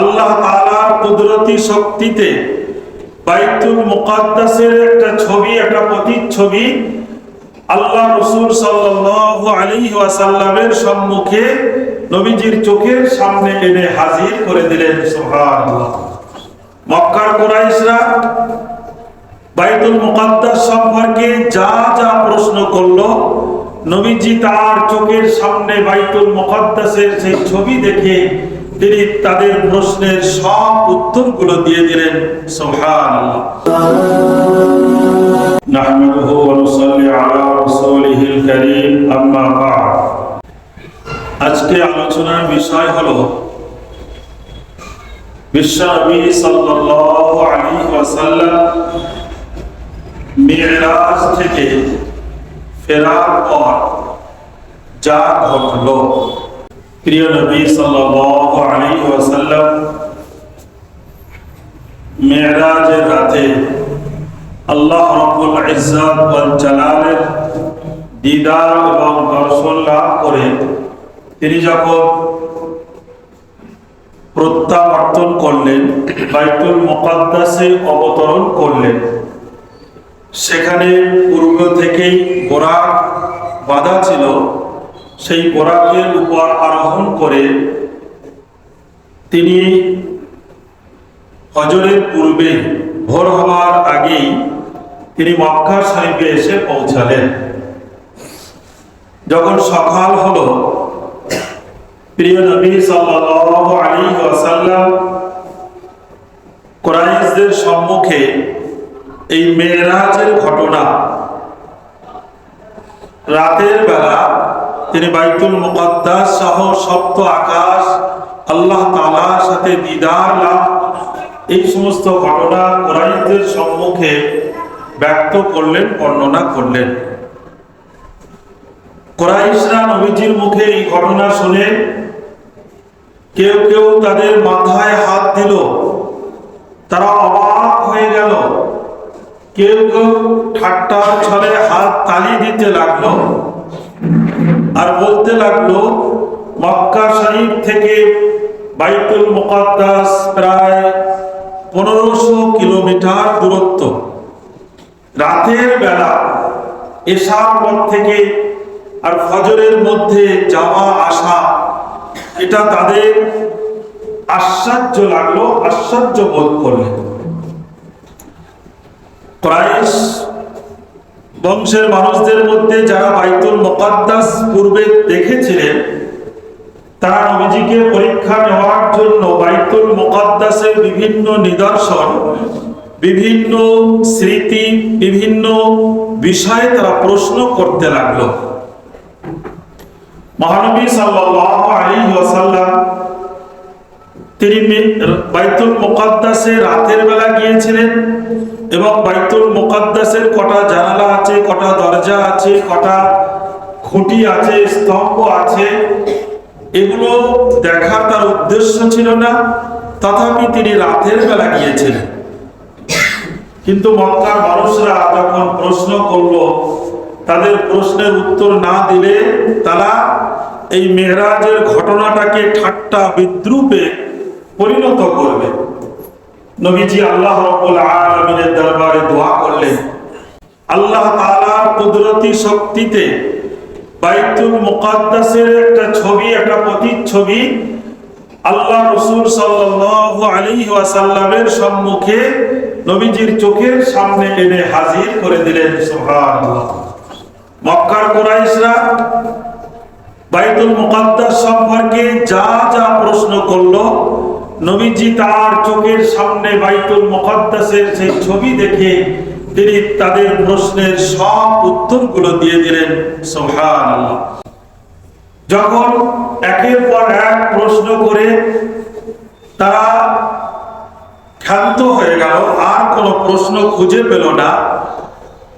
আল্লাহ তাআলার কুদরতি শক্তিতে বাইতুল মুকাদ্দাসের একটা ছবি, একটা প্রতিচ্ছবি আল্লাহ রসুল সাল্লাল্লাহু আলাইহি ওয়াসাল্লামের সম্মুখে নবীজির চোখের সামনে এনে হাজির করে দিলেন, সুবহানাল্লাহ। মক্কার কুরাইশরা বাইতুল মুকাদ্দাস সম্পর্কে যা যা প্রশ্ন করল, নবীজি তার চোখের সামনে বাইতুল মুকাদ্দাসের সেই ছবি দেখে তিনি তাদের প্রশ্নের সব উত্তরগুলো দিয়ে দিলেন আজকে আলোচনার বিষয় হলো, বিশ্বনবী সাল্লাল্লাহু আলাইহি থেকে ফেরার পর যা ঘটলো প্রিয় নবী সাল্লাল্লাহু আলাইহি ওয়াসাল্লাম রাতে আল্লাহ রাব্বুল জালালের দিদার এবং দর্শন লাভ করে তিনি যখন প্রত্যাবর্তন করলেন, বাইতুল মুকাদ্দাসে অবতরণ করলেন, সেখানে পূর্ব থেকেই বোরাক বাধা ছিল। সেই বোরাকের উপর আরোহণ করে তিনি হজরের পূর্বে ভোর হওয়ার আগেই তিনি মক্কা শরীফে এসে পৌঁছালেন। যখন সকাল হলো, প্রিয় নবী সাল্লাল্লাহু আলাইহি ওয়াসাল্লাম কুরাইশদের সম্মুখে এই মেরাজের ঘটনা রাতের বেলা তিনি বাইতুল মুকাদ্দাস সহ সপ্ত আকাশ, আল্লাহ তাআলার সাথে দিদার লাভ। এই সমস্ত ঘটনা কুরাইশদের সম্মুখে ব্যক্ত করলেন, বর্ণনা করলেন। কোরাইশরা নবীজির মুখে এই ঘটনা শুনে কেউ কেউ তাদের মাথায় হাত দিল। তারা অবাক হয়ে গেল। কেউ কেউ ঠাট্টার ছলে হাত তালি দিতে লাগল। আর বলতে লাগল, মক্কা শরীফ থেকে বাইতুল মুকাদ্দাস প্রায় পনেরোশো কিলোমিটার দূরত্ব। রাতের বেলা এশার পর থেকে আর ফজরের মধ্যে যাওয়া আসা, এটা তাদের আশ্চর্য লাগল, আশ্চর্য বোধ করলেন। ক্রাইশ বংশের মানুষদের মধ্যে যারা বাইতুল মুকাদ্দাস পূর্বে দেখেছিলেন, তারা নবীজিকে পরীক্ষা নেওয়ার জন্য বাইতুল মুকাদ্দাসের বিভিন্ন নিদর্শন, বিভিন্ন স্মৃতি, বিভিন্ন বিষয়ে তারা প্রশ্ন করতে লাগল। মহানবী সাল্লাল্লাহু আলাইহি ওয়াসাল্লাম তিনি বাইতুল মুকাদ্দাসে রাতের বেলা গিয়েছিলেন এবং বাইতুল মুকাদ্দাসের কটা জানালা আছে, কটা দরজা আছে, কটা খুঁটি আছে, স্তম্ভ আছে। এগুলো দেখার তার উদ্দেশ্য ছিল না, তথাপি তিনি রাতের বেলা গিয়েছিলেন। কিন্তু মক্কার মানুষরা যখন প্রশ্ন করল, তাদের প্রশ্নের উত্তর না দিলে তারা এই মেহরাজের ঘটনাটাকে ঠাট্টা বিদ্রুপে পরিণত করবে। নবীজি আল্লাহ রাব্বুল আলামিনের দরবারে দোয়া করলেন। আল্লাহ তাআলার কুদরতি শক্তিতে বাইতুল মুকাদ্দাসের একটা ছবি, একটা প্রতিচ্ছবি আল্লাহ রসুল সাল্লাল্লাহু আলাইহি ওয়াসাল্লামের সম্মুখে নবীজির চোখের সামনে এনে হাজির করে দিলেন। সুবহানাল্লাহ। মক্কার কুরাইশরা বাইতুল মুকাদ্দাস সম্পর্কে যা যা প্রশ্ন করল নবীজি তার চোখের সামনে বাইতুল মুকাদ্দাসের সেই ছবি দেখে তিনি তাদের প্রশ্নের সব উত্তরগুলো দিয়ে দিলেন, সুবহানাল্লাহ। যখন একের পর এক প্রশ্ন করে তারা ক্ষান্ত হয়ে গেল, আর কোনো প্রশ্ন খুঁজে পেল না,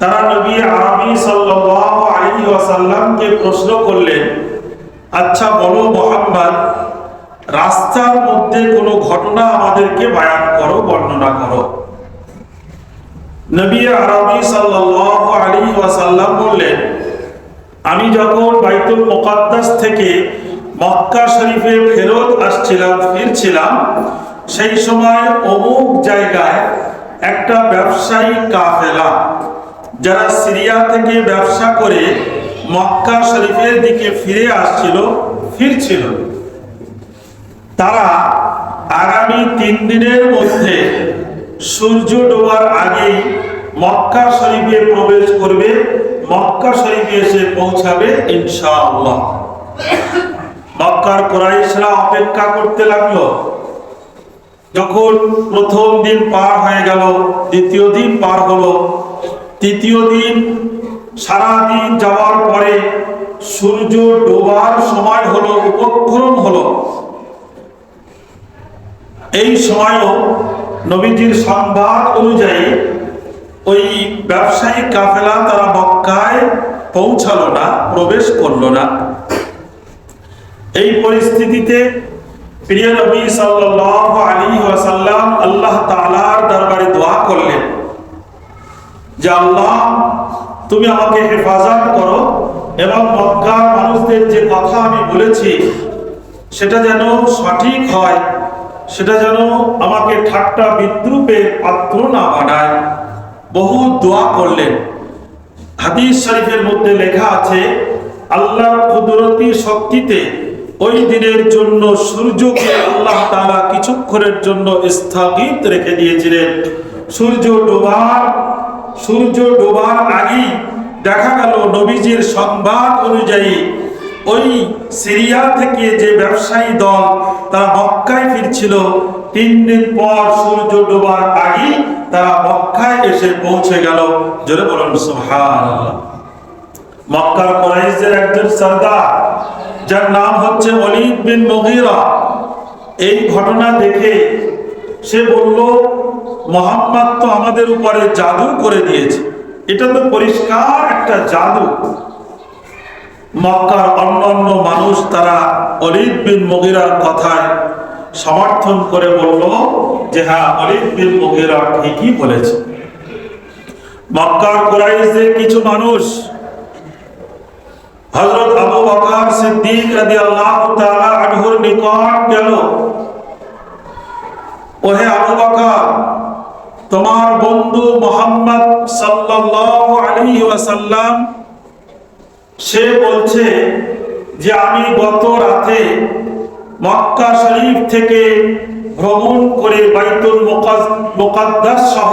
তারা নবী আরবি সাল্লাল্লাহু আলাইহি ওয়াসাল্লামকে প্রশ্ন করলেন আচ্ছা বলো মোহাম্মদ রাস্তার মধ্যে কোনো ঘটনা আমাদেরকে বায়ান করো, বর্ণনা করো। নবী আরবি সাল্লাল্লাহু আলাইহি ওয়াসাল্লাম বললেন, আমি যখন বাইতুল মুকাদ্দাস থেকে মক্কা শরীফে ফেরত আসছিলাম, ফিরছিলাম, সেই সময় অমুক জায়গায় একটা ব্যবসায়ী কাফেলা, যারা সিরিয়া থেকে ব্যবসা করে মক্কা শরীফের দিকে ফিরে আসছিল, ফিরছিল। তারা আগামী তিন দিনের মধ্যে সূর্য ডোবার আগেই মক্কা শরীফে প্রবেশ করবে। মক্কা শরীফে এসে পৌঁছাবে ইনশাআল্লাহ। মক্কার কোরাইশরা অপেক্ষা করতে লাগল। যখন প্রথম দিন পার হয়ে গেল, দ্বিতীয় দিন পার হলো। তৃতীয় দিন সারা দিন যাওয়ার পরে সূর্য ডোবার সময় হলো, উপক্রম হলো। এই সময়ও নবীজির সংবাদ অনুযায়ী ওই ব্যবসায়িক কাফেলা তারা মক্কায় পৌঁছালো না, প্রবেশ করল না। এই পরিস্থিতিতে প্রিয় নবী সাল্লাল্লাহু আলাইহি ওয়াসাল্লাম আল্লাহ তাআলার দরবারে দোয়া করলেন যে, আল্লাহ, তুমি আমাকে হেফাজত করো এবং মক্কার মানুষদের যে কথা আমি বলেছি, সেটা যেন সঠিক হয়। সেটা যেন আমাকে ঠাট্টা বিদ্রুপের পাত্র না বানায়। বহু দোয়া করলেন। হাদিস শরীফের মধ্যে লেখা আছে, আল্লাহ কুদরতি শক্তিতে ওই দিনের জন্য সূর্যকে আল্লাহ তাআলা কিছুক্ষণের জন্য স্থগিত রেখে দিয়েছিলেন। সূর্য ডোবার সূর্য ডোবার আগেই দেখা গেল নবীজির সংবাদ অনুযায়ী ওই সিরিয়া থেকে যে ব্যবসায়ী দল তারা মক্কায় ফিরছিল, তিন দিন পর সূর্য ডোবার আগেই তারা মক্কায় এসে পৌঁছে গেল। জোরে বলুন, সুবহানাল্লাহ। মক্কার কোরাইশদের একজন সর্দার, যার নাম হচ্ছে অলিদ বিন মুগীরা। এই ঘটনা দেখে সে বলল, মোহাম্মদ তো আমাদের উপরে জাদু করে দিয়েছে। এটা তো পরিষ্কার একটা জাদু। মক্কার অন্যান্য মানুষ তারা অলিদ বিন মুগিরার কথায় সমর্থন করে বলল যে হ্যাঁ অলিদ বিন মুগিরা ঠিকই বলেছে। মক্কার কোরাইশদের কিছু মানুষ, হযরত আবু বকর সিদ্দিক রাদিয়াল্লাহু তাআলা আনহুর নিকট গেল। ওহে আবু বকর, তোমার বন্ধু মোহাম্মদ সাল্লাল্লাহু আলাইহি ওয়াসাল্লাম সে বলছে যে আমি গত রাতে মক্কা শরীফ থেকে ভ্রমণ করে বাইতুল মুকাদ্দাস সহ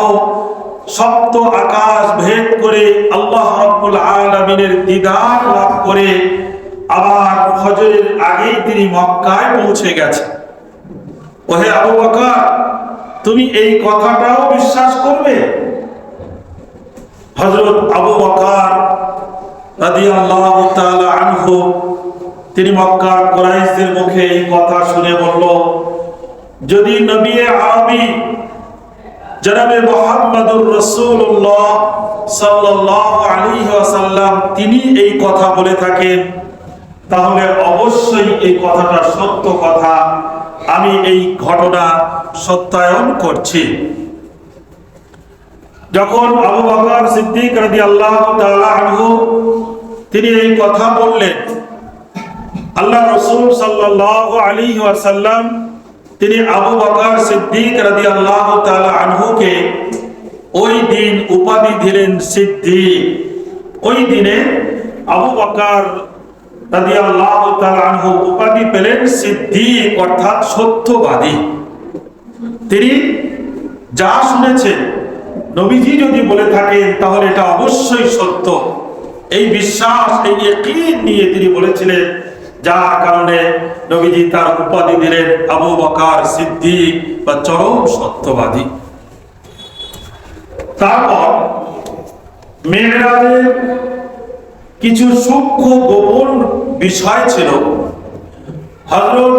সপ্ত আকাশ ভেদ করে আল্লাহ রাব্বুল আলামিনের দিদার লাভ করে আবার ফজরের আগেই তিনি মক্কায় পৌঁছে গেছে ওহে আবু বকর, তুমি এই কথাটাও বিশ্বাস করবে? হযরত আবু বকর আনহু, তিনি কুরাইশদের মুখে এই কথা শুনে বলল, যদি নবী জনাবে মোহাম্মদুর রাসূলুল্লাহ সাল্লাল্লাহু আলাইহি ওয়াসাল্লাম তিনি এই কথা বলে থাকেন, তাহলে অবশ্যই এই কথাটা সত্য কথা। আমি এই ঘটনা সত্যায়ন করছি। যখন আবু বকর সিদ্দিক রাদিয়াল্লাহু তাআলা আনহু তিনি এই কথা বললেন। আল্লাহ রসুল সাল্লাল্লাহু আলাইহি ওয়াসাল্লাম তিনি আবু বকর সিদ্দিক রাদিয়াল্লাহু তাআলা আনহুকে ওই দিন উপাধি দিলেন সিদ্দিক। ওই দিনে আবু বকর রাদিয়াল্লাহু তাআলা আনহু উপাধি পেলেন সিদ্দিক, অর্থাৎ সত্যবাদী। তিনি যা শুনেছেন, নবীজি যদি বলে থাকেন, তাহলে এটা অবশ্যই সত্য। এই বিশ্বাস, এই একই নিয়ে তিনি বলেছিলেন, যার কারণে নবীজি তার উপাধি দিলেন আবু বকার সিদ্দিক বা চরম সত্যবাদী। তারপর মেঘরাজের কিছু সূক্ষ্ম গোপন বিষয় ছিল। হজরত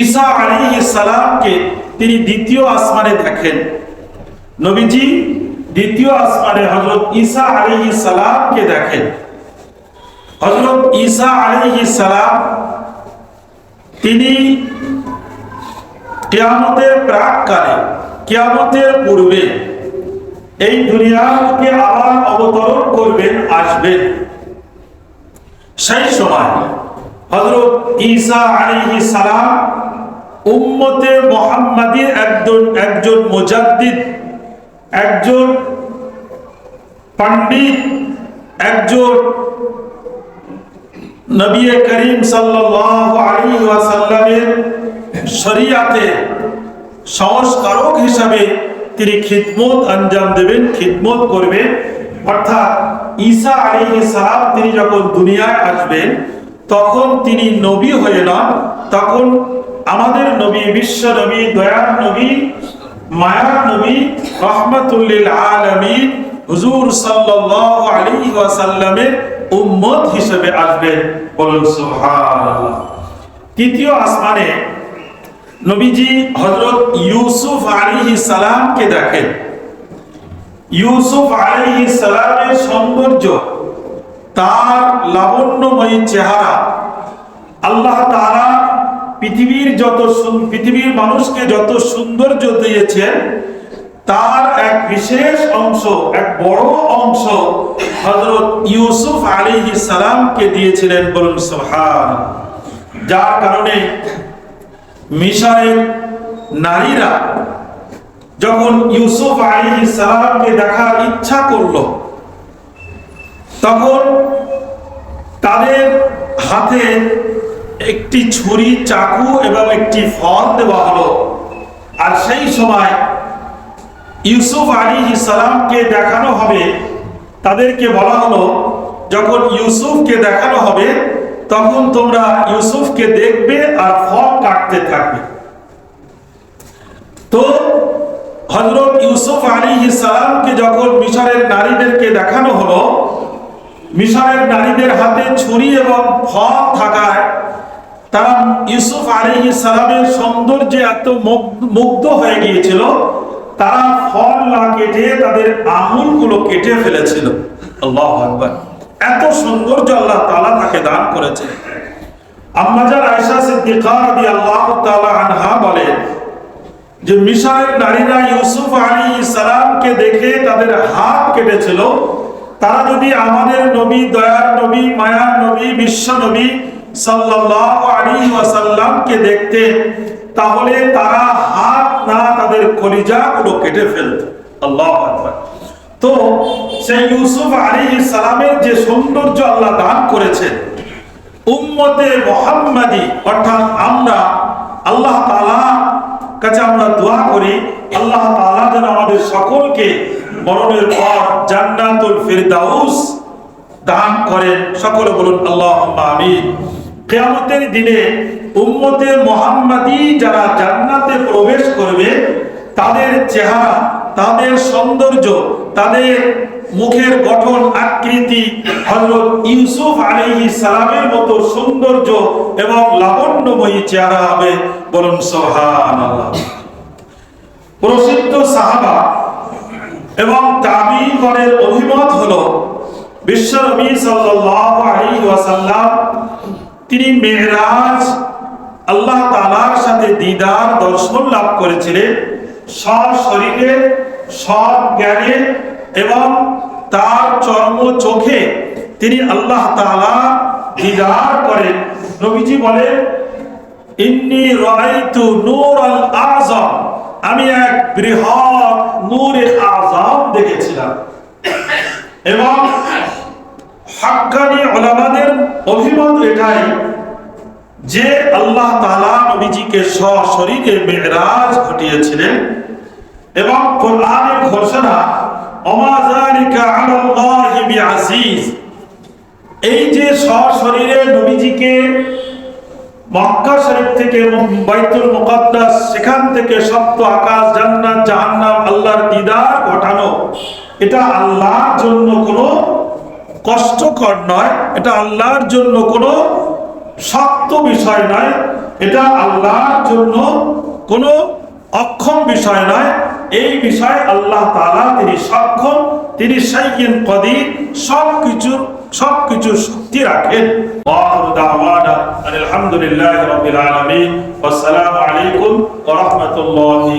ঈসা আলী সালামকে তিনি দ্বিতীয় আসমানে দেখেন। নবীজি দ্বিতীয় আসমানে হজরত ঈসা আলী সালামকে দেখেন। হজরত ঈসা আলী সালাম, তিনি কেয়ামতের প্রাককালে, কেয়ামতের পূর্বে এই দুনিয়াকে আবার অবতরণ করবেন, আসবেন। সেই সময় হযরত ঈসা আলাইহিস সালাম উম্মতে মুহাম্মাদীর একজন একজন মুজাদ্দিদ একজন পণ্ডিত, একজন নবী করিম ওয়াসাল্লামের শরিয়াতে সংস্কারক হিসাবে তিনি খিদমত আঞ্জাম দেবেন, খিদমত করবেন। অর্থাৎ ঈসা আলী সালাম তিনি যখন দুনিয়ায় আসবেন, তখন তিনি নবী হয়ে না তখন আমাদের নবী বিশ্ব নবী দয়ার নবী মায়ার নবী রহমাতুল্লিল আলামিন হুজুর সাল্লাল্লাহু আলাইহি ওয়াসাল্লামের উম্মত হিসেবে আসবেন। বলুন সুবহানাল্লাহ। তৃতীয় আসমানে নবীজি হযরত ইউসুফ আলাইহিস দেখেন। ইউসুফ আলাইহিস সালামের সৌন্দর্য, তার লাবণ্যময়ী চেহারা, আল্লাহ তাআলা পৃথিবীর যত পৃথিবীর মানুষকে যত সৌন্দর্য দিয়েছেন তার এক বিশেষ অংশ, এক বড় অংশ হযরত ইউসুফ আলাইহিস সালামকে দিয়েছিলেন বলুন সুবহান। যার কারণে মিশরের নারীরা যখন ইউসুফ আলাইহিস সালামকে দেখার ইচ্ছা করল, তখন তাদের হাতে একটি ছুরি, চাকু এবং একটি ফল দেওয়া হলো। আর সেই সময় ইউসুফ আলী সালামকে দেখানো হবে, তাদেরকে বলা হলো, যখন ইউসুফকে দেখানো হবে, তখন তোমরা ইউসুফকে দেখবে আর ফল কাটতে থাকবে। তো হজরত ইউসুফ আলী সালামকে যখন মিশরের নারীদেরকে দেখানো হলো, মিশরের নারীদের হাতে ছুরি এবং ফল থাকায় তারা ইউসুফ আলী সালামের সৌন্দর্যে এত মুগ্ধ- হয়ে গিয়েছিল, তারা ফল না কেটে তাদের আঙুলগুলো কেটে ফেলেছিল। আল্লাহ আকবার। এত সৌন্দর্য আল্লাহ তাআলা তাকে দান করেছে। আম্মাজান আয়েশা সিদ্দিকা রাদিয়াল্লাহু তাআলা আনহা বলেন যে, মিশরের নারীরা ইউসুফ আলী সালামকে দেখে তাদের হাত কেটেছিল। তারা যদি আমাদের নবী, দয়ার নবী, মায়ার নবী, বিশ্ব নবী দেখতে, তাহলে তারা হাত না তাদের কলিজাগুলো কেটে ফেলত। আল্লাহু তো সেই ইউসুফ সালামের যে সৌন্দর্য আল্লাহ দান করেছেন, উম্মতে মোহাম্মদী, অর্থাৎ আমরা আল্লাহ তাআলা কাছে আমরা দোয়া করি, আল্লাহ তাআলা যেন আমাদের সকলকে মরণের পর জান্নাতুল ফিরদাউস দান করেন। সকলে বলুন আল্লাহ আমিন। কিয়ামতের দিনে উম্মতে মুহাম্মাদি যারা জান্নাতে প্রবেশ করবে, তাদের চেহারা, তাদের সৌন্দর্য, তাদের মুখের গঠন, আকৃতি হযরত ইউসুফ আলাইহিস সালামের মতো সৌন্দর্য এবং লাবণ্যময়ী চেহারা হবে। বলুন, সুবহানাল্লাহ। প্রসিদ্ধ সাহাবা এবং তাবিগণের অভিমত হলো ওয়াসাল্লাম, তিনি মেহরাজ আল্লাহ তাআলার সাথে দিদার দর্শন লাভ করেছিলেন। সব শরীরে, সব জ্ঞানে এবং তার চর্ম চোখে তিনি আল্লাহ তাআলা দিদার করেন। নবীজি বলেন, ইন্নি রাআইতু নূরাল আযম। আমি এক বৃহৎ নূরে আযম দেখেছিলাম। এবং হাক্কানি ওলামাদের অভিমত এটাই যে আল্লাহ তাআলা নবীজিকে সশরীরে মেরাজ ঘটিয়েছিলেন এবং কোরআনের ঘোষণা যালিকা আলাল্লাহি বিআজিজ এই যে সশরীরে নবীজিকে মক্কা শরীফ থেকে বাইতুল মুকাদ্দাস, সেখান থেকে সপ্ত আকাশ, জান্নাত, জাহান্নাম, আল্লাহর দিদার ঘটানো এটা আল্লাহর জন্য কোনো কষ্টকর নয়, এটা আল্লাহর জন্য কোনো শক্ত বিষয় নয়, এটা আল্লাহর জন্য কোনো অক্ষম বিষয় নয়। এই বিষয়ে আল্লাহ তালা তিনি সক্ষম, তিনি সাইয়িন কদির সব কিছুর সব কিছুর শক্তি রাখেন আলহামদুলিল্লাহি রাব্বিল আলামিন। ওয়াসসালামু আলাইকুম রাহমাতুল্লাহি